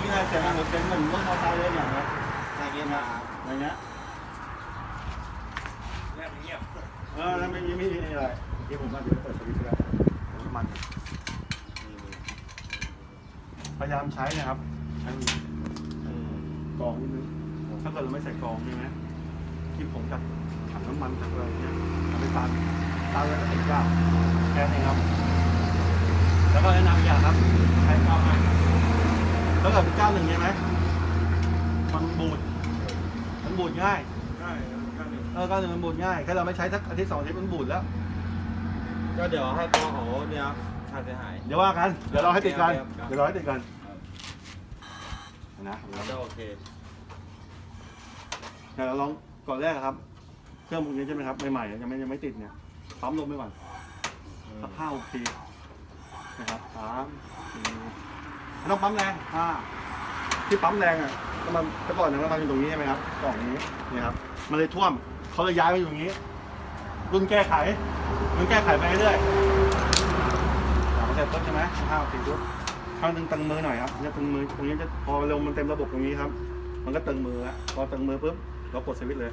อย่นี้เลยเสียงมันเหมือนเป็นเหมือนรถมอเตอร์ไซค์เลยอย่างเงี้ยอย่างเงี้ยนะอย่างเงี้ยแรกเงียบเออแล้วไม่มีไม่มีอะไรที่ผมว่าเดี๋ยวเปิดสวิตช์แล้วน้ำมันพยายามใช้นะครับใช้กองนิดนึงถ้าเกิดเราไม่ใส่กองใช่ไหมที่ผมจากถังน้ำมันจากอะไรเนี่ยเอาไปตันตันแล้วก็ติดก้าวแค่นี้ครับ แล้วก็แนะนำอย่างครับ ถ้าเกิดเป็นก้าวหนึ่งใช่ไหมมันบูดมันบูดง่ายใช่ข้างหนึ่งเออก้าวหนึ่งมันบูดง่ายแค่เราไม่ใช้สักอาทิตย์สองอาทิตย์มันบูดแล้ว ก็เดี๋ยวให้ตัวเขาเนี่ยค่าเสียหาย เดี๋ยวว่ากัน เดี๋ยวเราให้ติดกันครับเดี๋ยวเราให้ติดกันนะเราจะโอเคเดี๋ยวเราลองก่อนแรกครับ เครื่องพวกนี้ใช่ไหมครับใหม่ๆยังไม่ยังไม่ติดเนี่ยปั๊มลมไปก่อนสักห้าหกทีนะครับสามสี่ไม่ ต้องปั๊มแรงห้าที่ปั๊มแรงอะมันแต่ก่อนนี่ยมันอยู่ตรงนี้ใช่ไหมครับกล่องนี้นี่ครับ มันเลยท่วมเขาเลยย้ายมาอยู่ตรงนี้รุ่นแก้ไขรุ่นแก้ไขไปเรื่อยๆอ่ามเสร็จปุ๊บใช่ไหมห้าหกทีปุ๊บข้างหนึงตึงมือหน่อยครับเนี่ยตึงมือตรงนี้จะพอลมมันเต็มระบบตรงนี้ครับ มันก็ตึงมือล้วพอตึงมือปุ๊บเรากดสวิตช์เลย